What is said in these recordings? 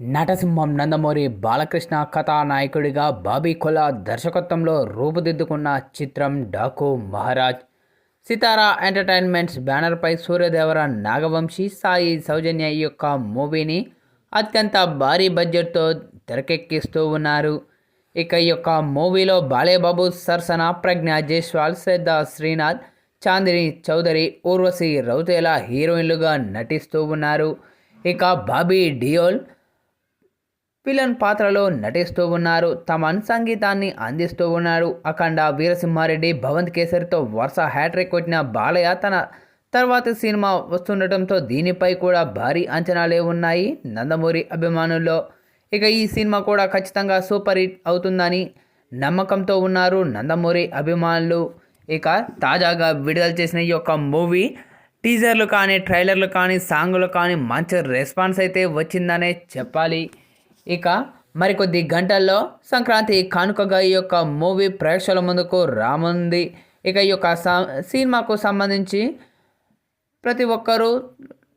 నటసింహం నందమూరి బాలకృష్ణ కథానాయకుడిగా బాబీ కొల దర్శకత్వంలో రూపుదిద్దుకున్న చిత్రం డాకు మహారాజ్. సితారా ఎంటర్టైన్మెంట్స్ బ్యానర్పై సూర్యదేవర నాగవంశీ సాయి సౌజన్య యొక్క మూవీని అత్యంత భారీ బడ్జెట్తో తెరకెక్కిస్తూ ఉన్నారు. ఇక ఈ యొక్క మూవీలో బాలేబాబు సరసన ప్రజ్ఞ జైస్వాల్ శ్రద్ధ శ్రీనాథ్ చాందిని చౌదరి ఊర్వశి రౌతేలా హీరోయిన్లుగా నటిస్తూ ఉన్నారు. ఇక బాబీ డియోల్ విలన్ పాత్రలో నటిస్తూ ఉన్నారు. తమన్ సంగీతాన్ని అందిస్తూ ఉన్నారు అఖండ వీరసింహారెడ్డి భవంత్ కేసరితో వరుస హ్యాట్రిక్ కొట్టిన బాలయ్య తన తర్వాతి సినిమా వస్తుండటంతో దీనిపై కూడా భారీ అంచనాలే ఉన్నాయి. నందమూరి అభిమానుల్లో ఇక ఈ సినిమా కూడా ఖచ్చితంగా సూపర్ హిట్ అవుతుందని నమ్మకంతో ఉన్నారు నందమూరి అభిమానులు. ఇక తాజాగా విడుదల చేసిన ఈ యొక్క మూవీ టీజర్లు కానీ ట్రైలర్లు కానీ సాంగులు కానీ మంచి రెస్పాన్స్ అయితే వచ్చిందనే చెప్పాలి. ఇక మరికొద్ది గంటల్లో సంక్రాంతి కానుకగా ఈ యొక్క మూవీ ప్రేక్షకుల ముందుకు రానుంది. ఇక ఈ యొక్క సా- సినిమాకు సంబంధించి ప్రతి ఒక్కరూ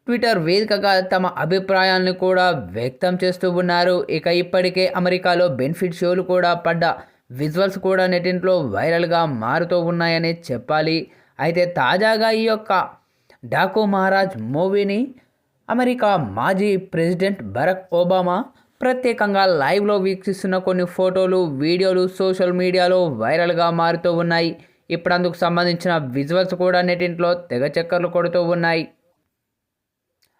ట్విట్టర్ వేదికగా తమ అభిప్రాయాలను కూడా వ్యక్తం చేస్తూ ఉన్నారు. ఇక ఇప్పటికే అమెరికాలో బెనిఫిట్ షోలు కూడా పడ్డ విజువల్స్ కూడా నెటింట్లో వైరల్గా మారుతూ ఉన్నాయని చెప్పాలి. అయితే తాజాగా ఈ యొక్క డాకు మహారాజ్ మూవీని అమెరికా మాజీ ప్రెసిడెంట్ బరక్ ఒబామా ప్రత్యేకంగా లైవ్లో వీక్షిస్తున్న కొన్ని ఫోటోలు వీడియోలు సోషల్ మీడియాలో వైరల్గా మారుతూ ఉన్నాయి. ఇప్పుడు అందుకు సంబంధించిన విజువల్స్ కూడా నెటింట్లో తెగ చక్కర్లు కొడుతూ ఉన్నాయి.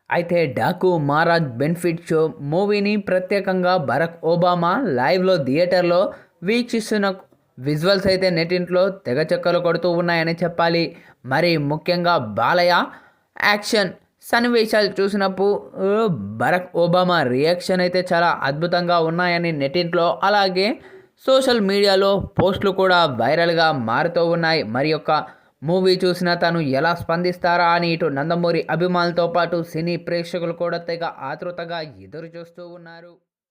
అయితే డాకు మహారాజ్ బెనిఫిట్ షో మూవీని ప్రత్యేకంగా బరక్ ఒబామా లైవ్లో థియేటర్లో వీక్షిస్తున్న విజువల్స్ అయితే నెటింట్లో తెగ చక్కర్లు కొడుతూ ఉన్నాయని చెప్పాలి. మరి ముఖ్యంగా బాలయ్య యాక్షన్ సన్నివేశాలు చూసినప్పుడు బరక్ ఒబామా రియాక్షన్ అయితే చాలా అద్భుతంగా ఉన్నాయని నెటింట్లో అలాగే సోషల్ మీడియాలో పోస్టులు కూడా వైరల్గా మారుతూ ఉన్నాయి. మరి యొక్క మూవీ చూసిన తను ఎలా స్పందిస్తారా? అని ఇటు నందమూరి అభిమానులతో పాటు సినీ ప్రేక్షకులు కూడా తెగ ఆతృతగా ఎదురు చూస్తూ ఉన్నారు.